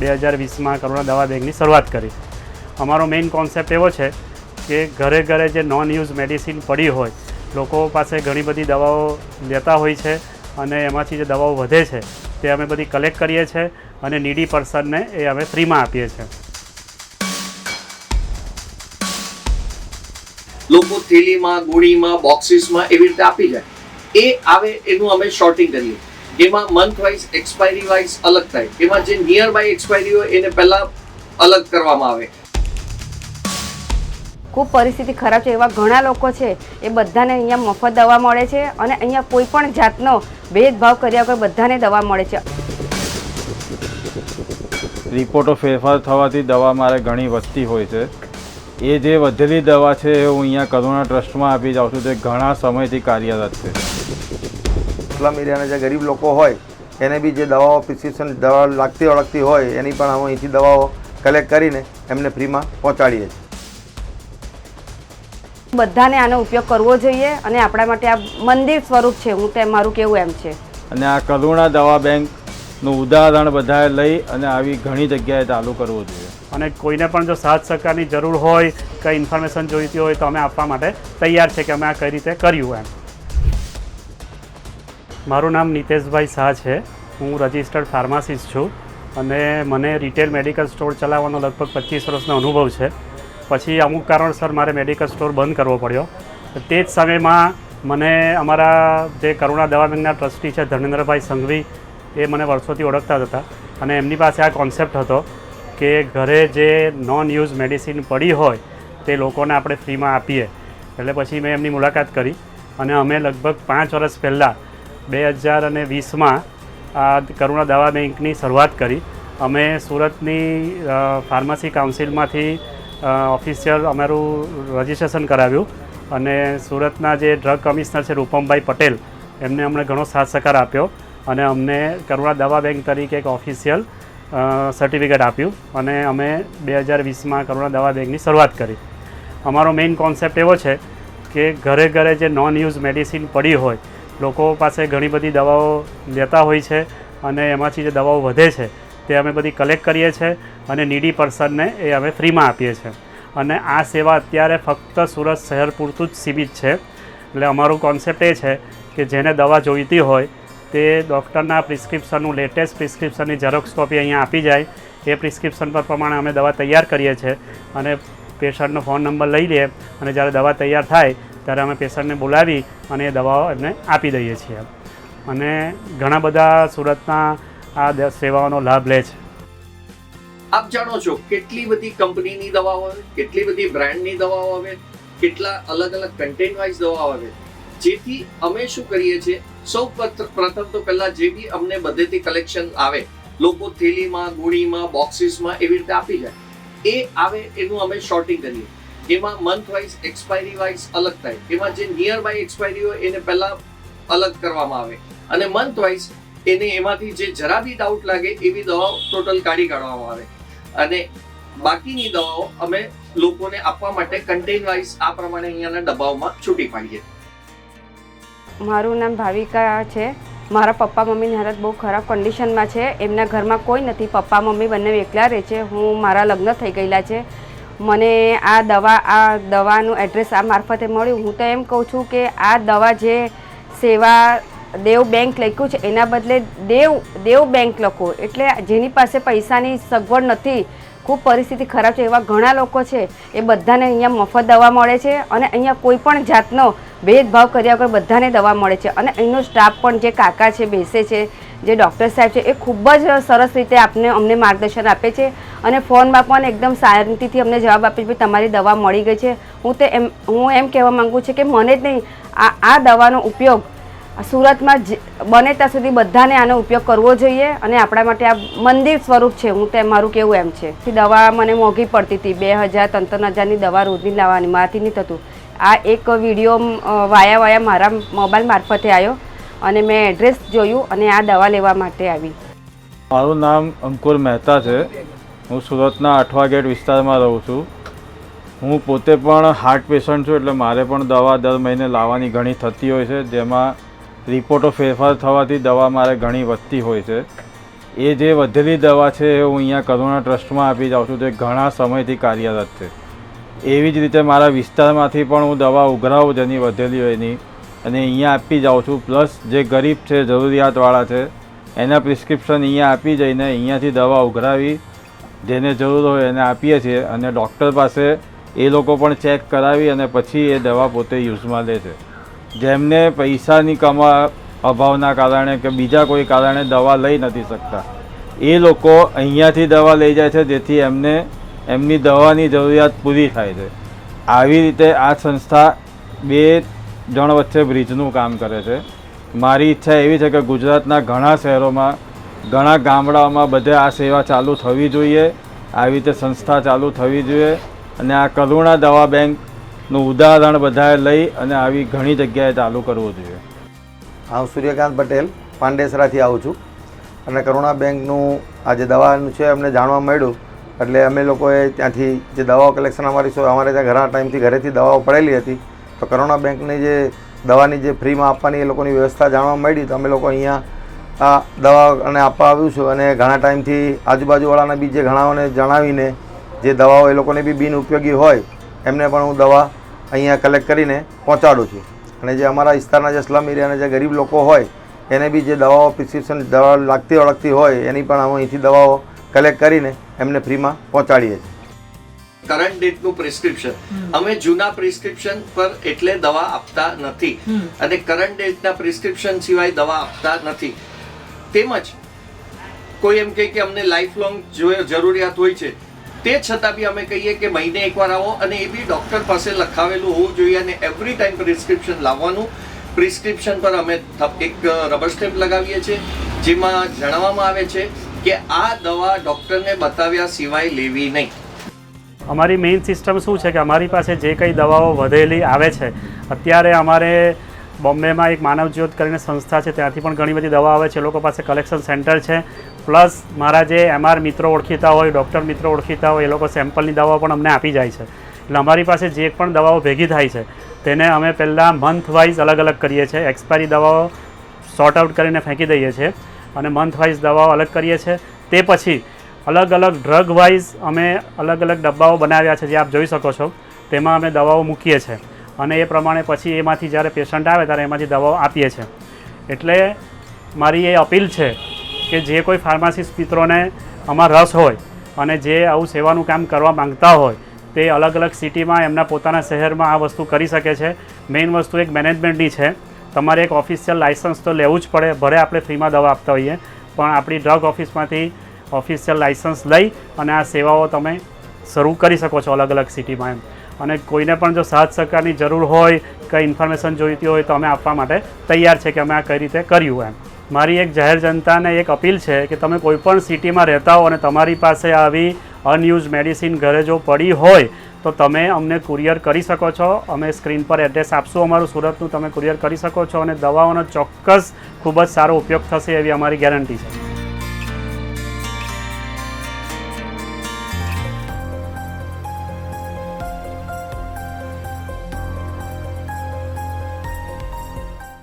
બે હજાર વીસમાં કરુણા દવા બેંકની શરૂઆત કરી. અમારો મેઇન કોન્સેપ્ટ એવો છે કે ઘરે ઘરે જે નોન યુઝ મેડિસિન પડી હોય, લોકો પાસે ઘણી બધી દવાઓ લેતા હોય છે અને એમાંથી જે દવાઓ વધે છે તે અમે બધી કલેક્ટ કરીએ છીએ અને નીડી પર્સનને એ અમે ફ્રીમાં આપીએ છીએ લોકો થેલીમાં, ગોળીમાં બોક્સિસમાં એવી રીતે આપી જાય. એ આવે એનું અમે શોર્ટિંગ કરીએ. એમાં મંથ વાઇઝ એક્સપાયરી વાઇઝ અલગ થાય. એમાં જે નિયર બાય એક્સપાયરી હોય એને પહેલા અલગ કરવામાં આવે. ખૂબ પરિસ્થિતિ ખરાબ છે એવા ઘણા લોકો છે. એ બધાને અહીંયા મફત દવા મળે છે અને અહીંયા કોઈ પણ જાતનો ભેદભાવ કર્યા વગર બધાને દવા મળે છે. રિપોર્ટો ફેરફાર થવાથી દવા મારે ઘણી વધતી હોય છે. એ જે વધેલી દવા છે એ હું અહીંયા કરુણા ટ્રસ્ટમાં આપી જાઉં છું. તે ઘણા સમયથી કાર્યરત છે. સ્લમ એરિયાના જે ગરીબ લોકો હોય એને બી જે દવાઓ પ્રિસ્ક્રિપ્શન દવા લાગતી ઓળખતી હોય એની પણ અમે અહીંથી દવાઓ કલેક્ટ કરીને એમને ફ્રીમાં પહોંચાડીએ છીએ. બધાને આનો ઉપયોગ કરવો જોઈએ અને આપણા માટે આ મંદિર સ્વરૂપ છે. હું તે મારું કેવું એમ છે. અને આ કરુણા દવા બેંકનું ઉદાહરણ બધાએ લઈ અને આવી ઘણી જગ્યાએ ચાલુ કરવું જોઈએ. અને કોઈને પણ જો સાથ સહકારની જરૂર હોય કંઈ ઇન્ફોર્મેશન જોઈતી હોય તો અમે આપવા માટે તૈયાર છે કે અમે આ કઈ રીતે કર્યું એમ. મારું નામ નિતેશભાઈ શાહ છે. હું રજિસ્ટર્ડ ફાર્માસિસ્ટ છું અને મને રિટેલ મેડિકલ સ્ટોર ચલાવવાનો લગભગ પચીસ વર્ષનો અનુભવ છે. પછી અમુક કારણસર મારે મેડિકલ સ્ટોર બંધ કરવો પડ્યો. તો જ સમયમાં મને અમારા જે કરુણા દવા બેંકના ટ્રસ્ટી છે ધર્મેન્દ્રભાઈ સંઘવી, એ મને વર્ષોથી ઓળખતા હતા અને એમની પાસે આ કોન્સેપ્ટ હતો કે ઘરે જે નોન યુઝ મેડિસિન પડી હોય તે લોકોને આપણે ફ્રીમાં આપીએ. એટલે પછી મેં એમની મુલાકાત કરી અને અમે લગભગ પાંચ વર્ષ પહેલાં બે હજાર અને વીસમાં આ કરુણા દવા બેંકની શરૂઆત કરી. અમે સુરતની ફાર્મસી કાઉન્સિલમાંથી ઓફિશિયલ અમારું રજિસ્ટ્રેશન કરાવ્યું અને સુરતના જે ડ્રગ કમિશનર છે રૂપમભાઈ પટેલ, એમને અમને ઘણો સાથ સહકાર આપ્યો અને અમને કરુણા દવા બેંક તરીકે એક ઓફિશિયલ સર્ટિફિકેટ આપ્યું અને અમે બે હજાર વીસમાં કરુણા દવા બેંકની શરૂઆત કરી. અમારો મેઇન કોન્સેપ્ટ એવો છે કે ઘરે ઘરે જે નોન યુઝ મેડિસિન પડી હોય લોકો પાસે ઘણી બધી દવાઓ લેતા હોય છે અને એમાંથી જે દવાઓ વધે છે, તે અમે બધી કલેક્ટ કરીએ છીએ અને નીડી પર્સનને એ અમે ફ્રીમાં આપીએ છીએ અને આ સેવા અત્યારે ફક્ત સુરત શહેર પૂરતું જ સીમિત છે. એટલે અમારું કોન્સેપ્ટ એ છે કે જેને દવા જોઈતી હોય, તે ડૉક્ટરના પ્રિસ્ક્રિપ્શનનું લેટેસ્ટ પ્રિસ્ક્રિપ્શનની ઝેરોક્સ કોપી અહીંયા આપી જાય. એ પ્રિસ્ક્રિપ્શન પર પ્રમાણે અમે દવા તૈયાર કરીએ છીએ અને પેશન્ટનો ફોન નંબર લઈ લઈએ અને જ્યારે દવા તૈયાર થાય ત્યારે અમે પેશન્ટને બોલાવી અને એ દવાઓ એમને આપી દઈએ છીએ. અને ઘણા બધા સુરતના આ સેવાઓનો લાભ લે છે. આપ જાણો છો કેટલી બધી કંપનીની દવાઓ આવે, કેટલી બધી બ્રાન્ડની દવાઓ આવે, કેટલા અલગ અલગ કન્ટેન્ટ વાઇઝ દવાઓ આવે. જેથી અમે શું કરીએ છીએ, સૌ પ્રથ- પ્રથમ તો પહેલા જે બી અમને બધેથી કલેક્શન આવે, લોકો થેલીમાં, ગોળીમાં બોક્સિસમાં એવી રીતે આપી જાય. એ આવે એનું અમે શોર્ટિંગ કરીએ. એમાં મંથ વાઇઝ એક્સપાયરી વાઇઝ અલગ થાય. એમાં જે નિયર બાય એક્સપાયરી હોય, એને પહેલા અલગ કરવામાં આવે. અને મંથ વાઇઝ એને એમાંથી જે જરા બી ડાઉટ લાગે એવી દવાઓ ટોટલ કાઢી કાઢવામાં આવે. અને બાકીની દવાઓ અમે લોકોને આપવા માટે કન્ટેન વાઇઝ આ પ્રમાણે અહીંયાના ડબ્બાઓમાં છૂટી પાડીએ. મારું નામ ભાવિકા છે. મારા પપ્પા મમ્મીની હાલત બહુ ખરાબ કન્ડિશનમાં છે. એમના ઘરમાં કોઈ નથી. પપ્પા, મમ્મી બંને એકલા રહે છે. હું, મારા લગ્ન થઈ ગયેલા છે. મને આ દવા, આ દવાનું એડ્રેસ આ મારફતે મળ્યું. હું તો એમ કહું છું કે આ દવા જે સેવા દેવ બેંક લખ્યું છે, એના બદલે દેવ દેવ બેંક લખો. એટલે જેની પાસે પૈસાની સગવડ નથી, ખૂબ પરિસ્થિતિ ખરાબ છે. એવા ઘણા લોકો છે, એ બધાને અહીંયા મફત દવા મળે છે અને અહીંયા કોઈ પણ જાતનો ભેદભાવ કર્યા વગર બધાને દવા મળે છે. અને અહીંનો સ્ટાફ પણ જે કાકા છે, બેસે છે, જે ડૉક્ટર સાહેબ છે, એ ખૂબ જ સરસ રીતે આપને અમને માર્ગદર્શન આપે છે. અને ફોનમાં પણ એકદમ શાંતિથી અમને જવાબ આપે છે તમારી દવા મળી ગઈ છે. હું તે એમ, હું એમ કહેવા માંગુ છું કે મને જ નહીં, આ આ દવાનો ઉપયોગ સુરતમાં બને ત્યાં સુધી બધાને આનો ઉપયોગ કરવો જોઈએ અને આપણા માટે આ મંદિર સ્વરૂપ છે. હું તે, મારું કેવું એમ છે દવા મને મોંઘી પડતી હતી. બે હજાર ત્રણ હજારની દવા રોજની લાવવાની, મારાથી નહીં થતું. આ એક વીડિયો વાયા વાયા મારા મોબાઈલ મારફતે આવ્યો અને મેં એડ્રેસ જોયું અને આ દવા લેવા માટે આવી. મારું નામ અંકુર મહેતા છે. હું સુરતના અઠવા ગેટ વિસ્તારમાં રહું છું. હું પોતે પણ હાર્ટ પેશન્ટ છું એટલે મારે પણ દવા દર મહિને લાવવાની ઘણી થતી હોય છે. જેમાં રિપોર્ટો ફેરફાર થવાથી દવા મારે ઘણી વધતી હોય છે. એ જે વધેલી દવા છે એ હું અહીંયા કરુણા ટ્રસ્ટમાં આપી જાઉં છું તે ઘણા સમયથી કાર્યરત છે. એવી જ રીતે મારા વિસ્તારમાંથી પણ હું દવા ઉઘરાવું જેની વધેલી હોય એની, અને અહીંયા આપી જાઉં છું. પ્લસ જે ગરીબ છે, જરૂરિયાતવાળા છે, એના પ્રિસ્ક્રિપ્શન અહીંયા આપી જઈને અહીંયાથી દવા ઉઘરાવી જેને જરૂર હોય એને આપીએ છીએ અને ડૉક્ટર પાસે એ લોકો પણ ચેક કરાવી અને પછી એ દવા પોતે યુઝમાં લે છે. જેમને પૈસાની કમા અભાવના કારણે કે બીજા કોઈ કારણે દવા લઈ નથી શકતા. એ લોકો અહીંયાથી દવા લઈ જાય છે જેથી એમને એમની દવાની જરૂરિયાત પૂરી થાય છે. આવી રીતે આ સંસ્થા બે જણ વચ્ચે બ્રિજનું કામ કરે છે. મારી ઈચ્છા એવી છે કે ગુજરાતના ઘણા શહેરોમાં ઘણા ગામડાઓમાં બધે આ સેવા ચાલુ થવી જોઈએ, આવી રીતે સંસ્થા ચાલુ થવી જોઈએ અને આ કરુણા દવા બેંકનું ઉદાહરણ બધાએ લઈ અને આવી ઘણી જગ્યાએ ચાલુ કરવું જોઈએ. હું સૂર્યકાંત પટેલ, પાંડેસરાથી આવું છું અને કરુણા બેંકનું આ જે દવાનું છે અમને જાણવા મળ્યું, એટલે અમે લોકોએ ત્યાંથી જે દવાઓ કલેક્શન અમારી અમારે ત્યાં ઘણા ટાઈમથી ઘરેથી દવાઓ પડેલી હતી, તો કરુણા બેંકની જે દવાની જે ફ્રીમાં આપવાની એ લોકોની વ્યવસ્થા જાણવા મળી, તો અમે લોકો અહીંયા આ દવા અને આપવા આવ્યું છું અને ઘણા ટાઈમથી આજુબાજુવાળાને બી જે ઘણાઓને જણાવીને જે દવાઓ એ લોકોને બી બિન ઉપયોગી હોય એમને પણ હું દવા અહીંયા કલેક્ટ કરીને પહોંચાડું છું. અને જે અમારા વિસ્તારના જે સ્લમ એરિયાના જે ગરીબ લોકો હોય એને બી જે દવાઓ પ્રિસ્ક્રિપ્શન દવા લાગતી ઓળખતી હોય એની પણ અમે અહીંથી દવાઓ કલેક્ટ કરીને એમને ફ્રીમાં પહોંચાડીએ છીએ. કરંટ ડેટનું પ્રિસ્ક્રિપ્શન અમે જૂના પ્રિસ્ક્રિપ્શન પર એટલે દવા આપતા નથી. અને કરંટ ડેટના પ્રિસ્ક્રિપ્શન સિવાય દવા આપતા નથી. તેમજ કોઈ એમ કહે કે અમને લાઈફ લોંગ જરૂરિયાત હોય છે, તે છતાં બી અમે કહીએ કે મહિને એકવાર આવો અને એ બી ડૉક્ટર પાસે લખાવેલું હોવું જોઈએ અને એવરી ટાઈમ પ્રિસ્ક્રિપ્શન લાવવાનું પ્રિસ્ક્રિપ્શન પર અમે એક રબર સ્ટેમ્પ લગાવીએ છીએ, જેમાં જણાવવામાં આવે છે કે આ દવા ડૉક્ટરને બતાવ્યા સિવાય લેવી નહીં. અમારી મેઇન સિસ્ટમ શું છે કે અમારી પાસે જે કંઈ દવાઓ વધેલી આવે છે, અત્યારે અમારે બોમ્બેમાં એક માનવ જ્યોત કરીને સંસ્થા છે. ત્યાંથી પણ ઘણી બધી દવા આવે છે. લોકો પાસે કલેક્શન સેન્ટર છે. પ્લસ મારા જે એમઆર મિત્રો ઓળખીતા હોય ડૉક્ટર મિત્રો ઓળખીતા હોય, એ લોકો સેમ્પલની દવાઓ પણ અમને આપી જાય છે. એટલે અમારી પાસે જે પણ દવાઓ ભેગી થાય છે, તેને અમે પહેલાં મંથ વાઇઝ અલગ અલગ કરીએ છીએ. એક્સપાયરી દવાઓ સોર્ટ આઉટ કરીને ફેંકી દઈએ છીએ અને મંથ વાઇઝ દવાઓ અલગ કરીએ છીએ. તે પછી અલગ અલગ ડ્રગ વાઇઝ અમે અલગ અલગ ડબ્બાઓ બનાવ્યા છે, જે આપ જોઈ શકો છો. તેમાં અમે દવાઓ મૂકીએ છીએ. અને એ પ્રમાણે પછી એમાંથી જ્યારે પેશન્ટ આવે ત્યારે એમાંથી દવાઓ આપીએ છીએ. એટલે મારી એ અપીલ છે કે જે કોઈ ફાર્માસિસ્ટ મિત્રોને આમાં રસ હોય અને જે આવું સેવાનું કામ કરવા માંગતા હોય, તે અલગ અલગ સિટીમાં એમના પોતાના શહેરમાં આ વસ્તુ કરી શકે છે. મેઇન વસ્તુ એક મેનેજમેન્ટની છે. તમારે એક ઓફિશિયલ લાઇસન્સ તો લેવું જ પડે, ભલે આપણે ફ્રીમાં દવા આપતા હોઈએ, પણ આપણી ડ્રગ ઓફિસમાંથી ઓફિશિયલ લાઇસન્સ લઈ અને આ સેવાઓ તમે શરૂ કરી શકો છો અલગ અલગ સિટીમાં એમ. અને કોઈને પણ જો સાથ સહકારની જરૂર હોય, કંઈ ઇન્ફોર્મેશન જોઈતી હોય તો અમે આપવા માટે તૈયાર છે કે અમે આ કઈ રીતે કર્યું એમ. મારી એક જાહેર જનતાને એક અપીલ છે કે તમે કોઈ પણ સિટીમાં રહેતા હો અને તમારી પાસે આવી અનયુઝ મેડિસિન ઘરે જો પડી હોય, તો તમે અમને કુરિયર કરી શકો છો. અમે સ્ક્રીન પર એડ્રેસ આપશું અમારું સુરતનું, તમે કુરિયર કરી શકો છો અને દવાઓનો ચોક્કસ ખૂબ જ સારો ઉપયોગ થશે એવી અમારી ગેરંટી છે.